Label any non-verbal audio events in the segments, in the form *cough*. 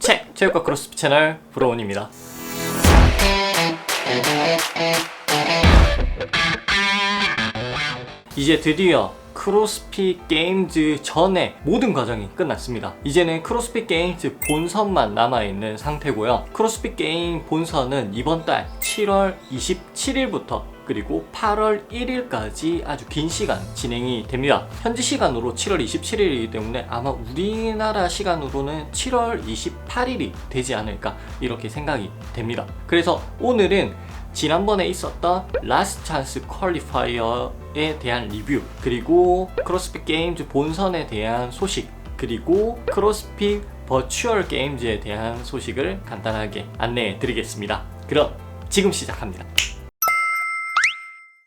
책 체육과 크로스핏 채널 브로운입니다. 이제 드디어 크로스핏 게임즈 전에 모든 과정이 끝났습니다. 이제는 크로스핏 게임즈 본선만 남아있는 상태고요. 크로스핏 게임 본선은 이번 달 7월 27일부터 그리고 8월 1일까지 아주 긴 시간 진행이 됩니다. 현지 시간으로 7월 27일이기 때문에 아마 우리나라 시간으로는 7월 28일이 되지 않을까 이렇게 생각이 됩니다. 그래서 오늘은 지난번에 있었던 라스트 찬스 퀄리파이어에 대한 리뷰 그리고 크로스핏 게임즈 본선에 대한 소식 그리고 크로스핏 버추얼 게임즈에 대한 소식을 간단하게 안내해 드리겠습니다. 그럼 지금 시작합니다.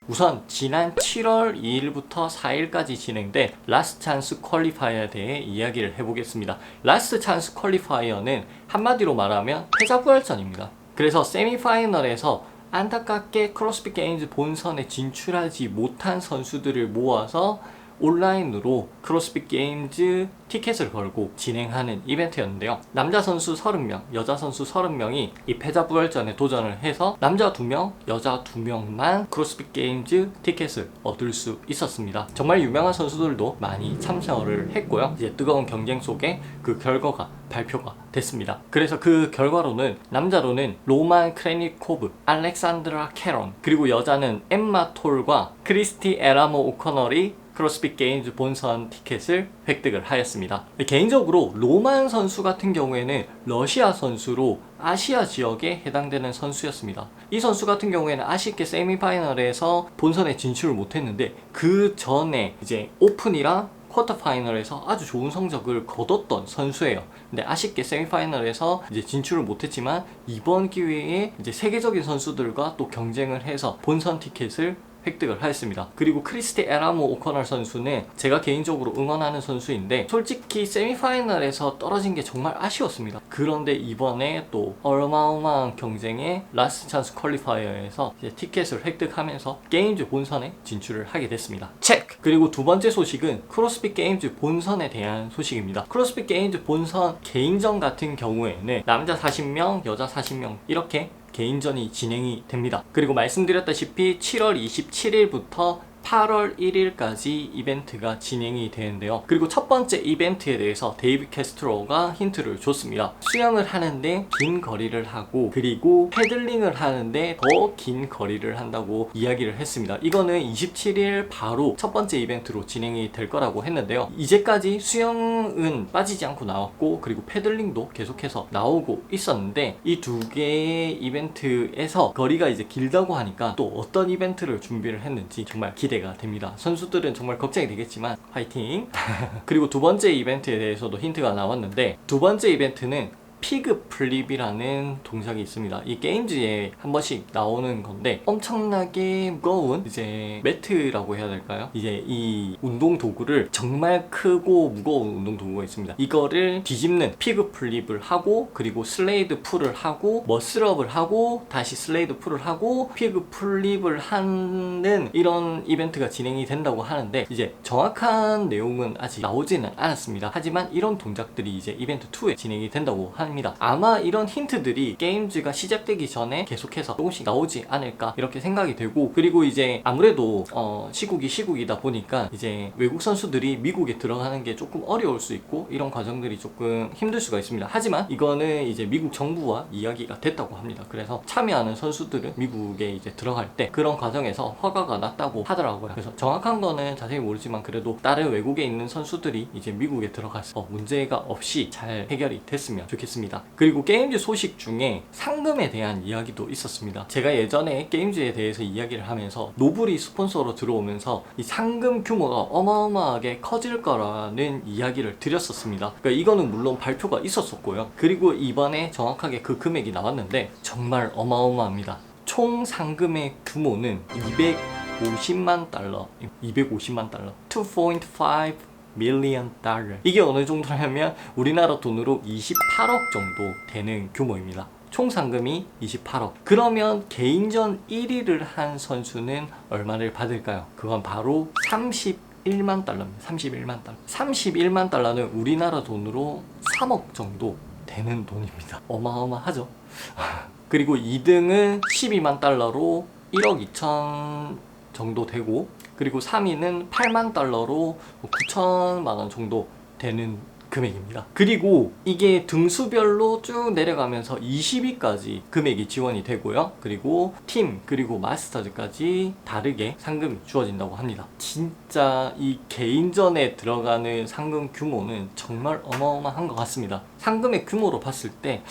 우선 지난 7월 2일부터 4일까지 진행된 라스트 찬스 퀄리파이어에 대해 이야기를 해보겠습니다. 라스트 찬스 퀄리파이어는 한마디로 말하면 패자부활전입니다. 그래서 세미파이널에서 안타깝게 크로스핏 게임즈 본선에 진출하지 못한 선수들을 모아서 온라인으로 크로스핏 게임즈 티켓을 걸고 진행하는 이벤트였는데요. 남자 선수 30명, 여자 선수 30명이 이 패자부활전에 도전을 해서 남자 2명, 여자 2명만 크로스핏 게임즈 티켓을 얻을 수 있었습니다. 정말 유명한 선수들도 많이 참여를 했고요. 이제 뜨거운 경쟁 속에 그 결과가 발표가 됐습니다. 그래서 그 결과로는 남자로는 로만 크레니코브, 알렉산드라 캐런, 그리고 여자는 엠마 톨과 크리스티 에라모 오커널이 크로스핏 게임즈 본선 티켓을 획득을 하였습니다. 개인적으로 로만 선수 같은 경우에는 러시아 선수로 아시아 지역에 해당되는 선수였습니다. 이 선수 같은 경우에는 아쉽게 세미파이널에서 본선에 진출을 못했는데 그 전에 이제 오픈이랑 쿼터 파이널에서 아주 좋은 성적을 거뒀던 선수예요. 근데 아쉽게 세미파이널에서 이제 진출을 못했지만 이번 기회에 이제 세계적인 선수들과 또 경쟁을 해서 본선 티켓을 획득을 하였습니다. 그리고 크리스티 에라모 오커널 선수는 제가 개인적으로 응원하는 선수인데 솔직히 세미파이널에서 떨어진 게 정말 아쉬웠습니다. 그런데 이번에 또 어마어마한 경쟁에 라스트 찬스 퀄리파이어에서 티켓을 획득하면서 게임즈 본선에 진출을 하게 됐습니다. 체크! 그리고 두 번째 소식은 크로스핏 게임즈 본선에 대한 소식입니다. 크로스핏 게임즈 본선 개인전 같은 경우에는 남자 40명, 여자 40명 이렇게 개인전이 진행이 됩니다. 그리고 말씀드렸다시피 7월 27일부터 8월 1일까지 이벤트가 진행이 되는데요. 그리고 첫 번째 이벤트에 대해서 데이비 캐스트로가 힌트를 줬습니다. 수영을 하는데 긴 거리를 하고 그리고 패들링을 하는데 더 긴 거리를 한다고 이야기를 했습니다. 이거는 27일 바로 첫 번째 이벤트로 진행이 될 거라고 했는데요. 이제까지 수영은 빠지지 않고 나왔고 그리고 패들링도 계속해서 나오고 있었는데 이 두 개의 이벤트에서 거리가 이제 길다고 하니까 또 어떤 이벤트를 준비를 했는지 정말 기대 기대가 됩니다. 선수들은 정말 걱정이 되겠지만 화이팅! *laughs* 그리고 두 번째 이벤트에 대해서도 힌트가 나왔는데 두 번째 이벤트는 피그 플립이라는 동작이 있습니다. 이 게임즈에 한 번씩 나오는 건데 엄청나게 무거운 이제 매트라고 해야 될까요? 이제 이 운동 도구를 정말 크고 무거운 운동 도구가 있습니다. 이거를 뒤집는 피그 플립을 하고 그리고 슬레이드 풀을 하고 머슬업을 하고 다시 슬레이드 풀을 하고 피그 플립을 하는 이런 이벤트가 진행이 된다고 하는데 이제 정확한 내용은 아직 나오지는 않았습니다. 하지만 이런 동작들이 이제 이벤트 2에 진행이 된다고 합니다. 합니다. 아마 이런 힌트들이 게임즈가 시작되기 전에 계속해서 조금씩 나오지 않을까 이렇게 생각이 되고 그리고 이제 아무래도 어 시국이 시국이다 보니까 이제 외국 선수들이 미국에 들어가는 게 조금 어려울 수 있고 이런 과정들이 조금 힘들 수가 있습니다. 하지만 이거는 이제 미국 정부와 이야기가 됐다고 합니다. 그래서 참여하는 선수들은 미국에 이제 들어갈 때 그런 과정에서 허가가 났다고 하더라고요. 그래서 정확한 거는 자세히 모르지만 그래도 다른 외국에 있는 선수들이 이제 미국에 들어가서 어, 문제가 없이 잘 해결이 됐으면 좋겠습니다. 있습니다. 그리고 게임즈 소식 중에 상금에 대한 이야기도 있었습니다. 제가 예전에 게임즈에 대해서 이야기를 하면서 노블이 스폰서로 들어오면서 이 상금 규모가 어마어마하게 커질 거라는 이야기를 드렸었습니다. 그러니까 이거는 물론 발표가 있었었고요. 그리고 이번에 정확하게 그 금액이 나왔는데 정말 어마어마합니다. 총 상금의 규모는 250만 달러, 250만 달러, 2.5 밀리언 달러 이게 어느 정도냐면 우리나라 돈으로 28억 정도 되는 규모입니다. 총 상금이 28억. 그러면 개인전 1위를 한 선수는 얼마를 받을까요? 그건 바로 31만 달러입니다. 31만 달러. 31만 달러는 우리나라 돈으로 3억 정도 되는 돈입니다. 어마어마하죠. *laughs* 그리고 2등은 12만 달러로 1억 2천 정도 되고 그리고 3위는 8만 달러로 9천만 원 정도 되는 금액입니다. 그리고 이게 등수별로 쭉 내려가면서 20위까지 금액이 지원이 되고요. 그리고 팀 그리고 마스터즈까지 다르게 상금이 주어진다고 합니다. 진짜 이 개인전에 들어가는 상금 규모는 정말 어마어마한 것 같습니다. 상금의 규모로 봤을 때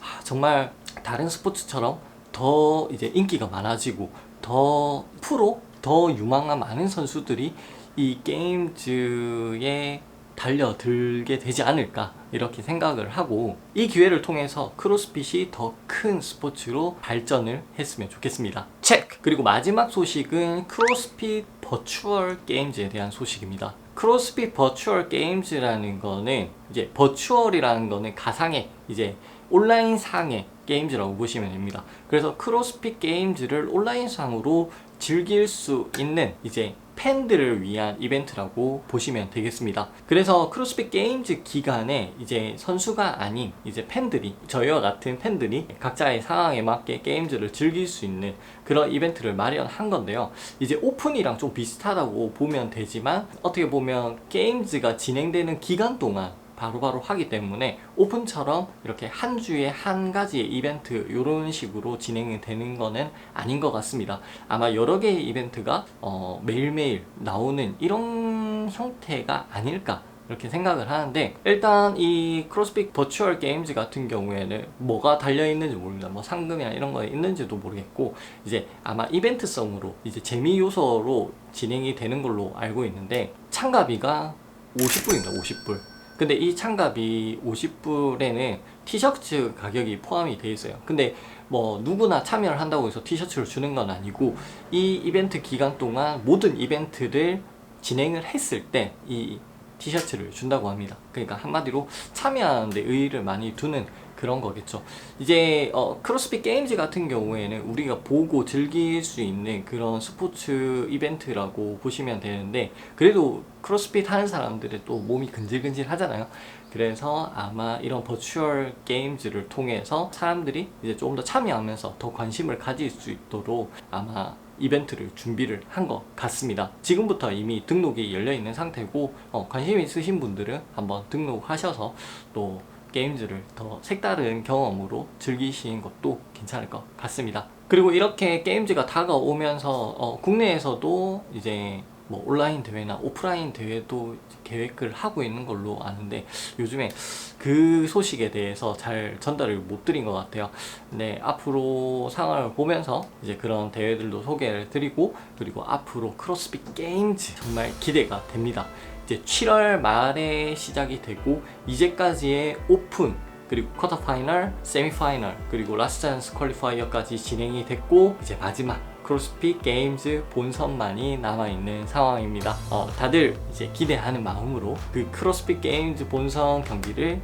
아, 정말 다른 스포츠처럼 더 이제 인기가 많아지고 더 프로 더 유망한 많은 선수들이 이 게임즈에 달려들게 되지 않을까 이렇게 생각을 하고 이 기회를 통해서 크로스핏이 더 큰 스포츠로 발전을 했으면 좋겠습니다. 체크! 그리고 마지막 소식은 크로스핏 버추얼 게임즈에 대한 소식입니다. 크로스핏 버추얼 게임즈라는 거는 이제 버추얼이라는 거는 가상의 이제 온라인 상의 게임즈라고 보시면 됩니다. 그래서 크로스핏 게임즈를 온라인 상으로 즐길 수 있는 이제 팬들을 위한 이벤트라고 보시면 되겠습니다. 그래서 크로스핏 게임즈 기간에 이제 선수가 아닌 이제 팬들이 저희와 같은 팬들이 각자의 상황에 맞게 게임즈를 즐길 수 있는 그런 이벤트를 마련한 건데요. 이제 오픈이랑 좀 비슷하다고 보면 되지만 어떻게 보면 게임즈가 진행되는 기간 동안 바로바로 하기 때문에 오픈처럼 이렇게 한 주에 한 가지의 이벤트 이런 식으로 진행이 되는 거는 아닌 것 같습니다. 아마 여러 개의 이벤트가 어, 매일매일 나오는 이런 형태가 아닐까 이렇게 생각을 하는데 일단 이 크로스핏 버추얼 게임즈 같은 경우에는 뭐가 달려 있는지 모릅니다. 뭐 상금이나 이런 거 있는지도 모르겠고 이제 아마 이벤트성으로 이제 재미 요소로 진행이 되는 걸로 알고 있는데 참가비가 50불입니다. 50불. 근데 이 참가비 50불에는 티셔츠 가격이 포함이 돼 있어요. 근데 뭐 누구나 참여를 한다고 해서 티셔츠를 주는 건 아니고 이 이벤트 기간 동안 모든 이벤트를 진행을 했을 때 이 티셔츠를 준다고 합니다. 그러니까 한마디로 참여하는데 의의를 많이 두는 그런 거겠죠. 이제 어, 크로스핏 게임즈 같은 경우에는 우리가 보고 즐길 수 있는 그런 스포츠 이벤트라고 보시면 되는데 그래도 크로스핏 하는 사람들의 또 몸이 근질근질 하잖아요. 그래서 아마 이런 버추얼 게임즈를 통해서 사람들이 이제 조금 더 참여하면서 더 관심을 가질 수 있도록 아마 이벤트를 준비를 한 것 같습니다. 지금부터 이미 등록이 열려 있는 상태고 어, 관심 있으신 분들은 한번 등록하셔서 또 게임즈를 더 색다른 경험으로 즐기시는 것도 괜찮을 것 같습니다. 그리고 이렇게 게임즈가 다가오면서 어, 국내에서도 이제 뭐 온라인 대회나 오프라인 대회도 계획을 하고 있는 걸로 아는데 요즘에 그 소식에 대해서 잘 전달을 못 드린 것 같아요. 네, 앞으로 상황을 보면서 이제 그런 대회들도 소개를 드리고 그리고 앞으로 크로스핏 게임즈 정말 기대가 됩니다. 이제 7월 말에 시작이 되고 이제까지의 오픈 그리고 쿼터 파이널, 세미 파이널, 그리고 라스트 찬스 퀄리파이어까지 진행이 됐고 이제 마지막 크로스핏 게임즈 본선만이 남아있는 상황입니다. 어, 다들 이제 기대하는 마음으로 그 크로스핏 게임즈 본선 경기를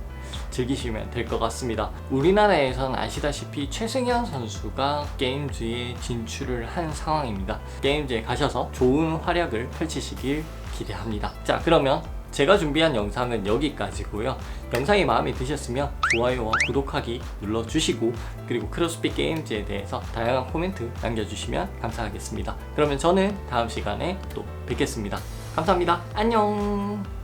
즐기시면 될 것 같습니다. 우리나라에선 아시다시피 최승현 선수가 게임즈에 진출을 한 상황입니다. 게임즈에 가셔서 좋은 활약을 펼치시길 기대합니다. 자, 그러면 제가 준비한 영상은 여기까지고요. 영상이 마음에 드셨으면 좋아요와 구독하기 눌러주시고 그리고 크로스핏 게임즈에 대해서 다양한 코멘트 남겨주시면 감사하겠습니다. 그러면 저는 다음 시간에 또 뵙겠습니다. 감사합니다. 안녕.